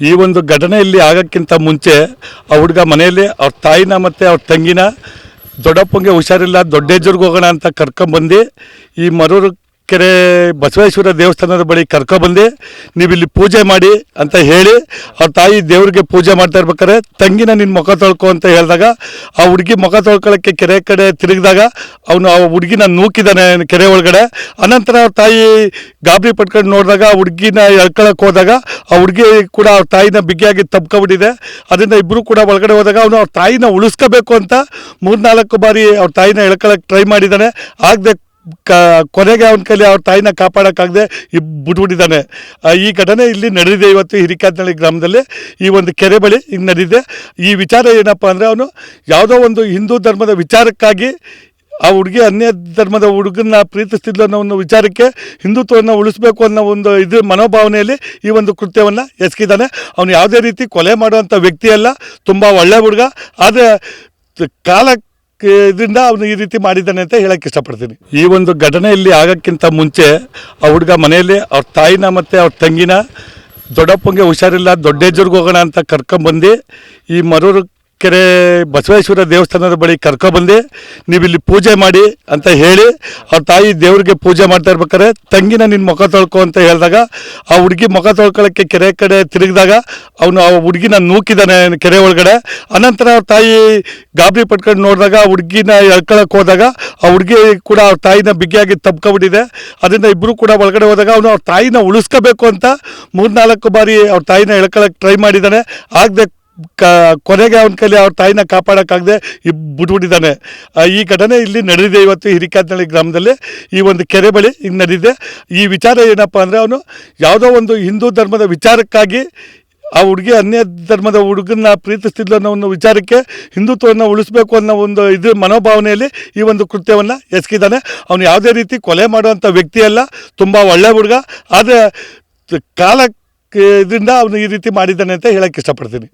ಈ ಒಂದು ಘಟನೆಯಲ್ಲಿ ಆಗಕ್ಕಿಂತ ಮುಂಚೆ ಆ ಹುಡುಗ ಮನೆಯಲ್ಲಿ ಅವ್ರ ತಾಯಿನ ಮತ್ತು ಅವ್ರ ತಂಗಿನ ದೊಡ್ಡಪ್ಪಂಗೆ ಹುಷಾರಿಲ್ಲ ದೊಡ್ಡಜ್ಜರ್ಗೆ ಹೋಗೋಣ ಅಂತ ಕರ್ಕೊಂಬಂದು ಈ ಮರೂರು ಕೆರೆ ಬಸವೇಶ್ವರ ದೇವಸ್ಥಾನದ ಬಳಿ ಕರ್ಕೊಬಂದು ನೀವು ಇಲ್ಲಿ ಪೂಜೆ ಮಾಡಿ ಅಂತ ಹೇಳಿ ಅವ್ರ ತಾಯಿ ದೇವ್ರಿಗೆ ಪೂಜೆ ಮಾಡ್ತಾ ಇರ್ಬೇಕಾದ್ರೆ ತಂಗಿನ ನಿನ್ನ ಮುಖ ತೊಳ್ಕೊ ಅಂತ ಹೇಳಿದಾಗ ಆ ಹುಡುಗಿ ಮುಖ ತೊಳ್ಕೊಳ್ಳೋಕ್ಕೆ ಕೆರೆ ಕಡೆ ತಿರುಗಿದಾಗ ಅವನು ಆ ಹುಡುಗಿನ ನೂಕಿದ್ದಾನೆ ಕೆರೆ ಒಳಗಡೆ. ಅನಂತರ ಅವ್ರ ತಾಯಿ ಗಾಬರಿ ಪಟ್ಕೊಂಡು ನೋಡಿದಾಗ ಆ ಹುಡುಗಿನ ಎಳ್ಕೊಳಕ್ಕೆ ಹೋದಾಗ ಆ ಹುಡುಗಿ ಕೂಡ ಅವ್ರ ತಾಯಿನ ಬಿಗಿಯಾಗಿ ತಬ್ಕೊಬಿಟ್ಟಿದೆ. ಅದರಿಂದ ಇಬ್ಬರು ಕೂಡ ಒಳಗಡೆ ಹೋದಾಗ ಅವನು ಅವ್ರ ತಾಯಿನ ಉಳಿಸ್ಕೋಬೇಕು ಅಂತ ಮೂರ್ನಾಲ್ಕು ಬಾರಿ ಅವ್ರ ತಾಯಿನ ಎಳ್ಕೊಳಕ್ಕೆ ಟ್ರೈ ಮಾಡಿದ್ದಾನೆ ಆಗದೆ ಕ ಕೊನೆಗೆ ಅವನ ಕೈಲಿ ಅವ್ರ ತಾಯಿನ ಕಾಪಾಡೋಕ್ಕಾಗದೆ ಇಬ್ ಬಿಟ್ಬಿಟ್ಟಿದ್ದಾನೆ. ಈ ಘಟನೆ ಇಲ್ಲಿ ನಡೆದಿದೆ ಇವತ್ತು ಹಿರಿಕಾತ್ನಳ್ಳಿ ಗ್ರಾಮದಲ್ಲಿ. ಈ ಒಂದು ಕೆರೆ ಬಳಿ ಈಗ ನಡೆದಿದೆ. ಈ ವಿಚಾರ ಏನಪ್ಪ ಅಂದರೆ ಅವನು ಯಾವುದೋ ಒಂದು ಹಿಂದೂ ಧರ್ಮದ ವಿಚಾರಕ್ಕಾಗಿ ಆ ಹುಡುಗಿ ಅನ್ಯ ಧರ್ಮದ ಹುಡುಗನ್ನ ಪ್ರೀತಿಸ್ತಿದ್ಲು ಅನ್ನೋ ಒಂದು ವಿಚಾರಕ್ಕೆ ಹಿಂದುತ್ವವನ್ನು ಉಳಿಸ್ಬೇಕು ಅನ್ನೋ ಒಂದು ಇದು ಮನೋಭಾವನೆಯಲ್ಲಿ ಈ ಒಂದು ಕೃತ್ಯವನ್ನು ಎಸಗಿದ್ದಾನೆ. ಅವನು ಯಾವುದೇ ರೀತಿ ಕೊಲೆ ಮಾಡುವಂಥ ವ್ಯಕ್ತಿ ಅಲ್ಲ ತುಂಬ ಒಳ್ಳೆ ಹುಡುಗ. ಆದರೆ ಕಾಲ ಇದರಿಂದ ಅವನು ಈ ರೀತಿ ಮಾಡಿದ್ದಾನೆ ಅಂತ ಹೇಳಕ್ಕೆ ಇಷ್ಟಪಡ್ತೀನಿ. ಈ ಒಂದು ಘಟನೆಯಲ್ಲಿ ಆಗೋಕ್ಕಿಂತ ಮುಂಚೆ ಆ ಹುಡುಗ ಮನೆಯಲ್ಲಿ ಅವ್ರ ತಾಯಿನ ಮತ್ತು ಅವ್ರ ತಂಗಿನ ದೊಡ್ಡಪ್ಪಂಗೆ ಹುಷಾರಿಲ್ಲ ದೊಡ್ಡಜ್ಜರ್ಗೆ ಹೋಗೋಣ ಅಂತ ಕರ್ಕೊಂಬಂದು ಈ ಮರೂರು ಕೆರೆ ಬಸವೇಶ್ವರ ದೇವಸ್ಥಾನದ ಬಳಿ ಕರ್ಕೊಬಂದು ನೀವು ಇಲ್ಲಿ ಪೂಜೆ ಮಾಡಿ ಅಂತ ಹೇಳಿ ಅವ್ರ ತಾಯಿ ದೇವ್ರಿಗೆ ಪೂಜೆ ಮಾಡ್ತಾ ಇರ್ಬೇಕಾದ್ರೆ ತಂಗಿನ ನಿನ್ನ ಮುಖ ತೊಳ್ಕೊ ಅಂತ ಹೇಳಿದಾಗ ಆ ಹುಡುಗಿ ಮುಖ ತೊಳ್ಕೊಳ್ಳೋಕ್ಕೆ ಕೆರೆ ಕಡೆ ತಿರುಗಿದಾಗ ಅವನು ಆ ಹುಡುಗಿನ ನೂಕಿದ್ದಾನೆ ಕೆರೆ ಒಳಗಡೆ. ಅನಂತರ ಅವ್ರ ತಾಯಿ ಗಾಬರಿ ಪಟ್ಕೊಂಡು ನೋಡಿದಾಗ ಆ ಹುಡುಗಿನ ಎಳ್ಕೊಳಕ್ಕೆ ಹೋದಾಗ ಆ ಹುಡುಗಿ ಕೂಡ ಅವ್ರ ತಾಯಿನ ಬಿಗಿಯಾಗಿ ತಬ್ಕೊಬಿಟ್ಟಿದೆ. ಅದರಿಂದ ಇಬ್ಬರು ಕೂಡ ಒಳಗಡೆ ಹೋದಾಗ ಅವನು ಅವ್ರ ತಾಯಿನ ಉಳಿಸ್ಕೋಬೇಕು ಅಂತ ಮೂರ್ನಾಲ್ಕು ಬಾರಿ ಅವ್ರ ತಾಯಿನ ಎಳ್ಕೊಳಕ್ಕೆ ಟ್ರೈ ಮಾಡಿದ್ದಾನೆ ಆಗದೆ ಕ, ಕೊನೆಗೆ ಅವನ ಕೈಲಿ ಅವ್ರ ತಾಯಿನ ಕಾಪಾಡೋಕ್ಕಾಗದೆ ಇಬ್, ಬಿಟ್ಬಿಟ್ಟಿದ್ದಾನೆ. ಈ ಘಟನೆ ಇಲ್ಲಿ ನಡೆದಿದೆ ಇವತ್ತು ಹಿರಿಕಾದ್ನಳ್ಳಿ ಗ್ರಾಮದಲ್ಲಿ. ಈ ಒಂದು ಕೆರೆ ಬಳಿ ಈಗ ನಡೆದಿದೆ. ಈ ವಿಚಾರ ಏನಪ್ಪ ಅಂದರೆ ಅವನು ಯಾವುದೋ ಒಂದು ಹಿಂದೂ ಧರ್ಮದ ವಿಚಾರಕ್ಕಾಗಿ ಆ ಹುಡುಗಿ ಅನ್ಯ ಧರ್ಮದ ಹುಡುಗನ ಪ್ರೀತಿಸ್ತಿದ್ಲು ಅನ್ನೋ ಒಂದು ವಿಚಾರಕ್ಕೆ ಹಿಂದುತ್ವವನ್ನು ಉಳಿಸಬೇಕು ಅನ್ನೋ ಒಂದು ಇದು ಮನೋಭಾವನೆಯಲ್ಲಿ ಈ ಒಂದು ಕೃತ್ಯವನ್ನು ಎಸಗಿದ್ದಾನೆ. ಅವನು ಯಾವುದೇ ರೀತಿ ಕೊಲೆ ಮಾಡುವಂಥ ವ್ಯಕ್ತಿ ಅಲ್ಲ ತುಂಬ ಒಳ್ಳೆ ಹುಡುಗ. ಆದರೆ ಕಾಲ ಇದರಿಂದ ಅವನು ಈ ರೀತಿ ಮಾಡಿದ್ದಾನೆ ಅಂತ ಹೇಳಕ್ಕೆ ಇಷ್ಟಪಡ್ತೀನಿ.